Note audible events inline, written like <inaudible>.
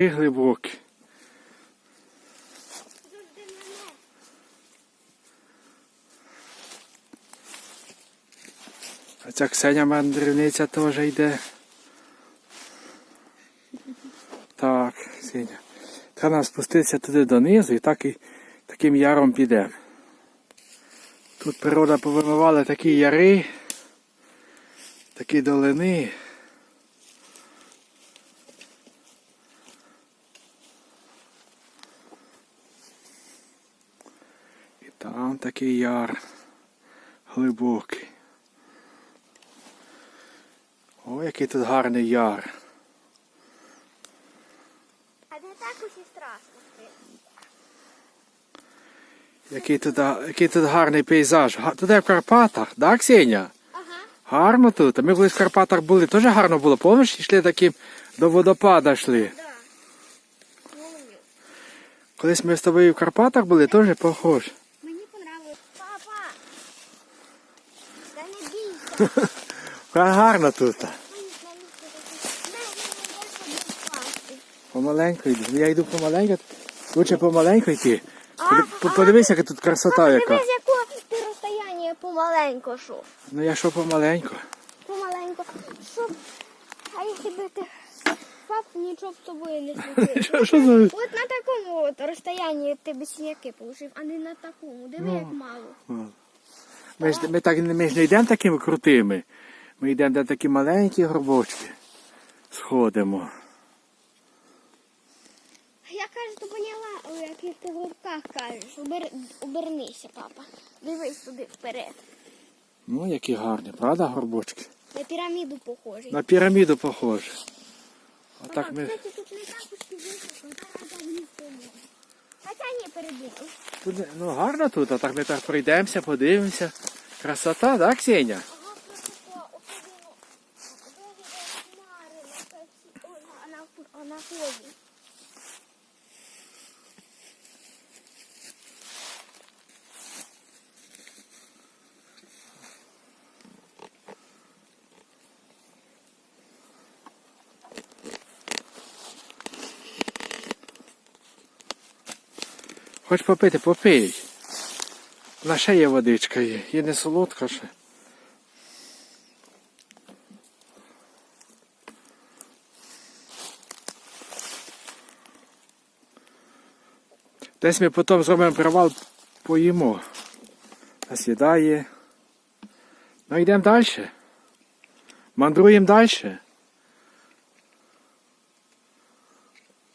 глибокі. А ця Ксеня мандрівниця теж йде. Так, Ксеня. Треба нам спуститися туди донизу і так і таким яром підемо. Тут природа повимивала такі яри, такі долини. Там такий яр глибокий. О, який тут гарний яр. А не так уж і страшно. Який тут, який тут гарний пейзаж. Тут в Карпатах, да, Ксеня? Ага. Гарно тут. А ми коли в Карпатах були, теж гарно було. Пам'ятаєш, йшли таким до водопада йшли. Да. Колись ми з тобою в Карпатах були, теж похож. Мені понравилось. Папа! Та не бійся. Га- Гарно тут. Мені навіщо такі? Не, не, не, не, впасти. Помаленьку йду. Я йду помаленьку. Лучше помаленьку йти. А, Поди- по- Подивись, яка тут красота яка. дивись, яку ти розстояння помаленько шов. Ну я що помаленьку. Помаленько. Щоб... А якщо би ти впав, нічого з тобою не <laughs> случилось. От на такому от розстоянні ти би синяки получив, а не на такому. Диви, як мало. Ми ж, ми, так, ми ж не йдемо такими крутими. Ми йдемо де такі маленькі горбочки. Сходимо. Я кажу, то поняла, о, як ти лапках кажеш. Обер... Обернися, папа. Дивись туди вперед. Ну, які гарні, правда, горбочки? На піраміду похожий. На піраміду похоже. Отак ми. Кстати, тут не так уж і високо, зараз там можна. Хоча ні. Тут, ну гарно тут, а так ми так пройдемося, подивимося. Красота, так, Ксеня? Ага, красота, особливо. Особливо хмари на персі- о, на, на, на фоні. Хоч попити, попий. На ще є водичка є. Є не солодка ще. Десь ми потім зробимо привал, поїмо. Насідає. Ну йдемо далі. Мандруємо далі.